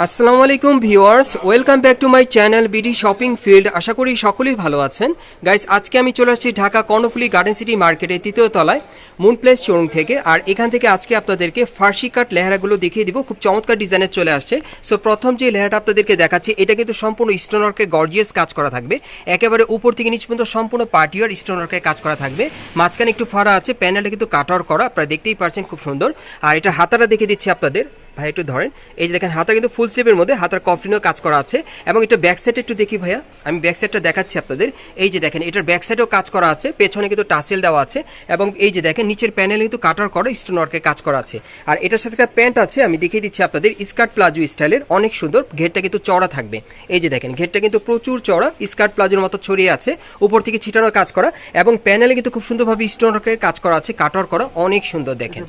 আসসালামু আলাইকুম viewers, welcome back to my channel BD Shopping Field. আশা করি সকলেই ভালো আছেন। গাইস, আজকে আমি চলে আসছি ঢাকা কর্ণফুলি গার্ডেন সিটি মার্কেটের তৃতীয় তলায়, মুন প্লেস শোরুম থেকে। আর এখান থেকে আজকে আপনাদেরকে ফার্সি কাট লেহারাগুলো দেখিয়ে দিব। খুব চমৎকার ডিজাইনের চলে আসছে। সো প্রথম যে লেহারাটা আপনাদেরকে দেখাচ্ছি, এটা কিন্তু সম্পূর্ণ স্টোনওয়ার্কের গর্জিয়াস কাজ করা থাকবে। একেবারে উপর থেকে নিচ পর্যন্ত সম্পূর্ণ পার্টিয়ার স্টোনওয়ার্কের কাজ করা থাকবে। মাঝখানে একটু ফাড়া আছে প্যানেলটা কিন্তু কাটার করা, আপনারা দেখতেই পাচ্ছেন খুব সুন্দর। আর এটা হাতাটা দেখে দিচ্ছি আপনাদের। ভাই একটু ধরেন। এই যে দেখেন হাতা কিন্তু ফুল স্লিভের মধ্যে হাতার কফলিনও কাজ করা আছে। এবং এটা ব্যাক সাইড একটু দেখি ভাইয়া। আমি ব্যাক সাইডটা দেখাচ্ছি আপনাদের। এই যে দেখেন এটার ব্যাক সাইডেও কাজ করা আছে। পেছনে কিন্তু টাসেল দেওয়া আছে। এবং এই যে দেখেন নিচের প্যানেল কিন্তু কাটার করা স্টোন ওয়ার্কের কাজ করা আছে। আর এটার সাথে একটা প্যান্ট আছে আমি দেখিয়ে দিচ্ছি আপনাদের। স্কার্ট প্লাজো স্টাইলের অনেক সুন্দর। ঘেরটা কিন্তু চড়া থাকবে। এই যে দেখেন ঘেরটা কিন্তু প্রচুর চড়া স্কার্ট প্লাজোর মতো ছড়িয়ে আছে। উপর থেকে ছিটানোর কাজ করা। এবং প্যানেলে কিন্তু খুব সুন্দরভাবে স্টোন ওয়ার্কের কাজ করা আছে। কাটার করা অনেক সুন্দর দেখেন।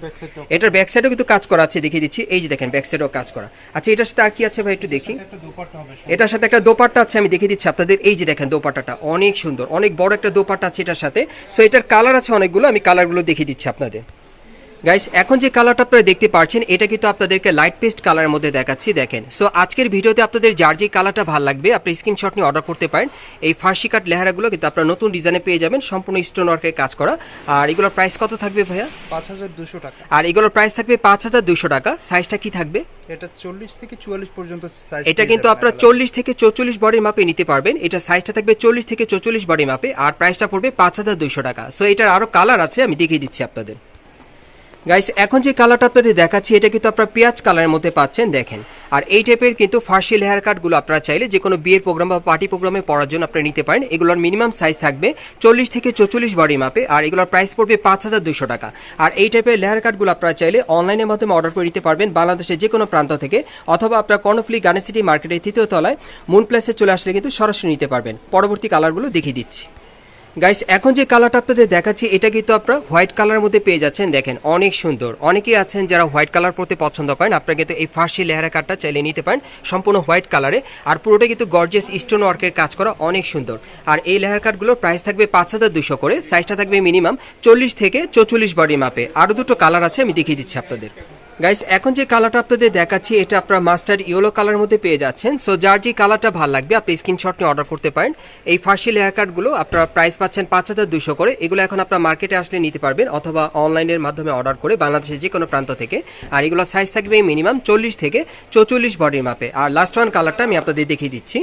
এটার ব্যাক সাইডেও কিন্তু কাজ করা আছে দেখিয়ে দিচ্ছি। এই যে দেখেন ব্যাক সাইডেও কাজ করা। আচ্ছা এটার সাথে আর কি আছে ভাই একটু দেখি? এটার সাথে একটা দোপাট্টা আছে আমি দেখিয়ে দিচ্ছি আপনাদের। এই যে দেখেন দোপাট্টাটা অনেক সুন্দর অনেক বড় একটা দোপাট্টা আছে এটার সাথে। সো এটার কালার আছে অনেকগুলো আমি কালারগুলো দেখিয়ে দিচ্ছি আপনাদের। গাইস এখন যে কালারটা আপনারা দেখতে পাচ্ছেন এটা কিন্তু আপনাদেরকে লাইট পেস্ট কালারের মধ্যে দেখাচ্ছি দেখেন। সো আজকের ভিডিওতে আপনাদের যার যে কালারটা ভালো লাগবে আপনি স্ক্রিনশট নিয়ে অর্ডার করতে পারেন। এই ফার্সি কাট লেহারাগুলো কিন্তু আপনারা নতুন ডিজাইনে পেয়ে যাবেন সম্পূর্ণ স্টোন ওয়ার্কের কাজ করা। আর এগুলোর প্রাইস কত থাকবে ভাইয়া? পাঁচ হাজার দুশো টাকা। আর এগুলোর প্রাইস থাকবে পাঁচ হাজার দুশো টাকা। সাইজটা কি থাকবে? এটা চল্লিশ থেকে চুয়াল্লিশ পর্যন্ত সাইজ এটা কিন্তু আপনারা চল্লিশ থেকে চৌচল্লিশ বডির মাপে নিতে পারবেন। এটা সাইজটা থাকবে চল্লিশ থেকে চৌচল্লিশ বডি মাপে আর প্রাইসটা পড়বে পাঁচ হাজার দুইশো টাকা। সো এটার আরও কালার আছে আমি দেখিয়ে দিচ্ছি আপনাদের। গাইস এখন যে কালারটা আপনাদের দেখাচ্ছি, এটা কিন্তু আপনারা পেঁয়াজ কালারের মধ্যে পাচ্ছেন, দেখেন। আর এই টাইপের কিন্তু ফার্সি লেয়ার কাটগুলো আপনারা চাইলে যে কোনো বিয়ের প্রোগ্রাম বা পার্টি প্রোগ্রামে পড়ার জন্য আপনারা নিতে পারেন। এগুলোর মিনিমাম সাইজ থাকবে চল্লিশ থেকে চৌচল্লিশ বডি মাপে আর এগুলোর প্রাইস পড়বে পাঁচ হাজার দুশো টাকা। আর এই টাইপের লেয়ার কাটগুলো আপনারা চাইলে অনলাইনের মাধ্যমে অর্ডার করে নিতে পারবেন বাংলাদেশের যে কোনো প্রান্ত থেকে, অথবা আপনার কর্ণফুলি গার্ডেন সিটি মার্কেটের তৃতীয় তলায় মুন প্লেসে চলে আসলে কিন্তু সরাসরি নিতে পারবেন। পরবর্তী কালারগুলো দেখিয়ে দিচ্ছি। গাইস এখন যে কালারটা আপনাদের দেখাচ্ছি, এটা কিন্তু আপনারা হোয়াইট কালারের মধ্যে পেয়ে যাচ্ছেন। দেখেন, অনেক সুন্দর। অনেকেই আছেন যারা হোয়াইট কালার পরতে পছন্দ করেন, আপনারা কিন্তু এই ফার্সি লেহারা কাটটা চাইলে নিতে পারেন সম্পূর্ণ হোয়াইট কালারে আর পুরোটা কিন্তু গর্জিয়াস স্টোন ওয়ার্কের কাজ করা অনেক সুন্দর। আর এই লেহার কাটগুলোর প্রাইস থাকবে পাঁচ হাজার দুশো করে। সাইজটা থাকবে মিনিমাম চল্লিশ থেকে চৌচল্লিশ বডি মাপে আরও দুটো কালার আছে, আমি দেখিয়ে দিচ্ছি আপনাদের। গাইস এখন যে কালারটা আপনাদের দেখাচ্ছি, এটা আপনারা মাস্টার্ড ইয়েলো কালার মধ্যে পেয়ে যাচ্ছেন। সো যার যে কালারটা ভালো লাগবে, আপনি স্ক্রিনশট নিয়ে অর্ডার করতে পারেন। এই ফার্সি লেয়ার কার্ডগুলো আপনারা প্রাইস পাচ্ছেন পাঁচ হাজার দুশো করে। এগুলো এখন আপনার মার্কেটে আসলে নিতে পারবেন অথবা অনলাইনের মাধ্যমে অর্ডার করে বাংলাদেশের যে কোনো প্রান্ত থেকে। আর এগুলো সাইজ থাকবে মিনিমাম চল্লিশ থেকে চৌচল্লিশ বডির মাপে। আর লাস্ট ওয়ান কালারটা আমি আপনাদের দেখিয়ে দিচ্ছি।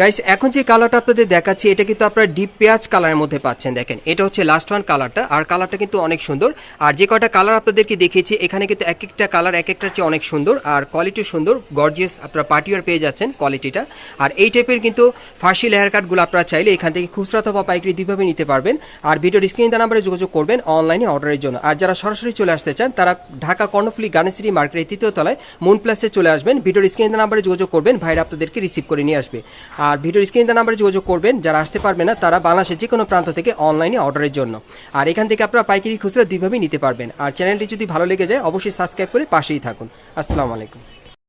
গাইস এখন যে কালারটা আপনাদের দেখাচ্ছি, এটা কিন্তু আপনারা ডিপ পেঁয়াজ কালারের মধ্যে পাচ্ছেন, দেখেন। এটা হচ্ছে লাস্ট ওয়ান কালারটা আর কালারটা কিন্তু অনেক সুন্দর। আর যে কয়টা কালার আপনাদেরকে দেখিয়েছি, এখানে কিন্তু এক একটা কালার এক একটার চেয়ে অনেক সুন্দর, আর কোয়ালিটি সুন্দর। গর্জিয়াস আপনারা পার্টিওয়ার পেয়ে যাচ্ছেন কোয়ালিটিটা আর এই টাইপের কিন্তু ফার্সি লেয়ার কাটগুলো আপনারা চাইলে এখান থেকে খুচরা অথবা পাইকারি দুইভাবে নিতে পারবেন। আর ভিডিওর স্ক্রিন নাম্বারে যোগাযোগ করবেন অনলাইনে অর্ডারের জন্য। আর যারা সরাসরি চলে আসতে চান, তারা ঢাকা কর্ণফুলি গার্ডেন সিটি মার্কেটের তৃতীয় তলায় মুন প্লাসে চলে আসবেন। ভিডিওর স্ক্রিন নাম্বারে যোগাযোগ করবেন, ভাইরা আপনাদেরকে রিসিভ করে নিয়ে আসবে। আর ভিডিওর স্ক্রিনটা নাম্বারে যোগাযোগ করবেন, যারা আসতে পারবে না, তারা বাংলাদেশের যে কোনো প্রান্ত থেকে অনলাইনে অর্ডারের জন্য। আর এখান থেকে আপনারা পাইকারি খুচরা দুইভাবেই নিতে পারবেন। আর চ্যানেলটি যদি ভালো লেগে যায়, অবশ্যই সাবস্ক্রাইব করে পাশেই থাকুন। আসসালামু আলাইকুম।